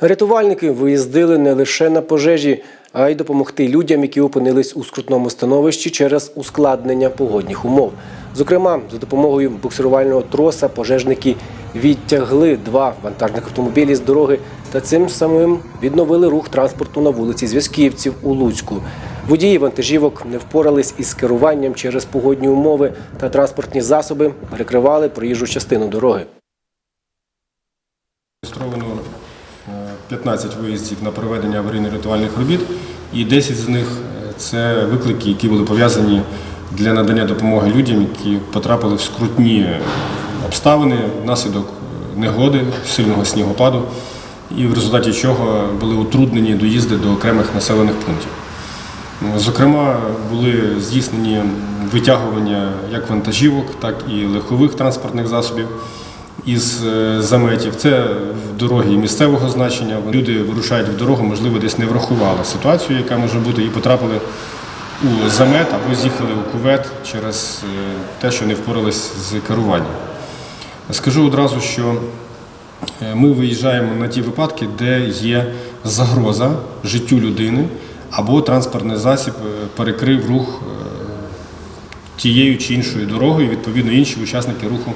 Рятувальники виїздили не лише на пожежі, а й допомогти людям, які опинились у скрутному становищі через ускладнення погодних умов. Зокрема, за допомогою буксирувального троса пожежники відтягли два вантажних автомобілі з дороги та цим самим відновили рух транспорту на вулиці Зв'язківців у Луцьку. Водії вантажівок не впорались із керуванням через погодні умови та транспортні засоби перекривали проїжджу частину дороги. Реєстровано е, 15 виїздів на проведення аварійно-рятувальних робіт, і 10 з них е, це виклики, які були пов'язані для надання допомоги людям, які потрапили в скрутні обставини внаслідок е, негоди, сильного снігопаду, і в результаті чого були утруднені доїзди до окремих населених пунктів. Ну, Зокрема, були здійснені витягування як вантажівок, так і легкових транспортних засобів із е, заметів. Це дороги місцевого значення. Люди вирушають в дорогу, можливо, десь не врахували ситуацію, яка може бути, і потрапили у замет або з'їхали у кувет через е, те, що не впорались з керуванням. Скажу одразу, що е, ми виїжджаємо на ті випадки, де є загроза життю людини або транспортний засіб перекрив рух тією чи іншою дорогою, відповідно, інші учасники руху